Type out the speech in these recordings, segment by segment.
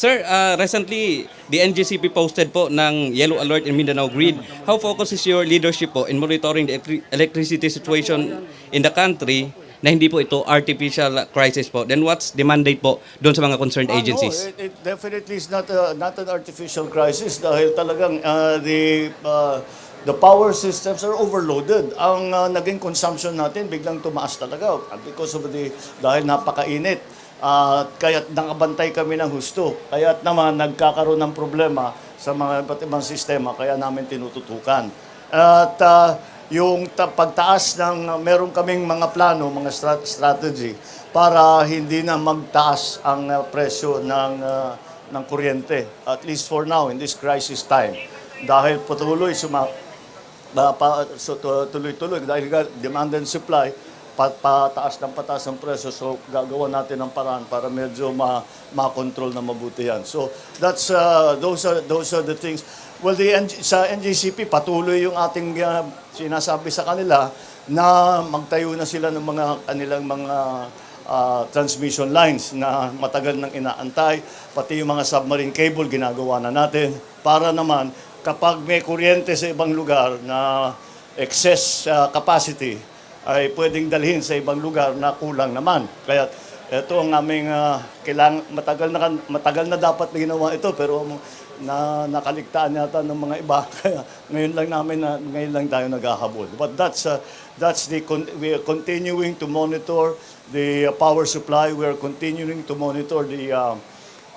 Sir, uh, recently, the NGCP posted po ng yellow alert in Mindanao Grid. How focused is your leadership po in monitoring the electri- electricity situation in the country na hindi po ito artificial crisis po? Then what's the mandate po doon sa mga concerned Ah, no, agencies? it, it definitely is not a, not an artificial crisis dahil talagang uh, the uh, the power systems are overloaded. Ang uh, naging consumption natin biglang tumaas talaga because of the dahil napakainit. Uh, kaya't nakabantay kami ng husto. Kaya't naman nagkakaroon ng problema sa mga iba't ibang sistema kaya namin tinututukan. At uh, yung ta- pagtaas ng meron kaming mga plano, mga strat- strategy para hindi na magtaas ang uh, presyo ng uh, ng kuryente at least for now in this crisis time dahil patuloy suma ba, pa, so, tu- tuloy-tuloy dahil demand and supply pataas ng pataas ang presyo. So gagawa natin ng paraan para medyo ma ma-control na mabuti yan. So that's uh, those are those are the things. Well the NG, sa NGCP patuloy yung ating uh, sinasabi sa kanila na magtayo na sila ng mga kanilang mga uh, transmission lines na matagal nang inaantay. Pati yung mga submarine cable ginagawa na natin para naman kapag may kuryente sa ibang lugar na excess uh, capacity ay pwedeng dalhin sa ibang lugar na kulang naman. Kaya ito ang aming uh, kailang matagal na matagal na dapat na ginawa ito pero na nakaligtaan yata ng mga iba kaya ngayon lang namin na ngayon lang tayo naghahabol. But that's uh, that's the con- we are continuing to monitor the uh, power supply. We are continuing to monitor the uh,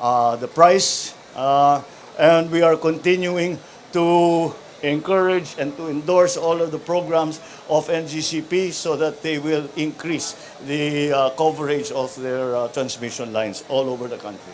uh, the price uh, and we are continuing to encourage and to endorse all of the programs of NGCP so that they will increase the uh, coverage of their uh, transmission lines all over the country.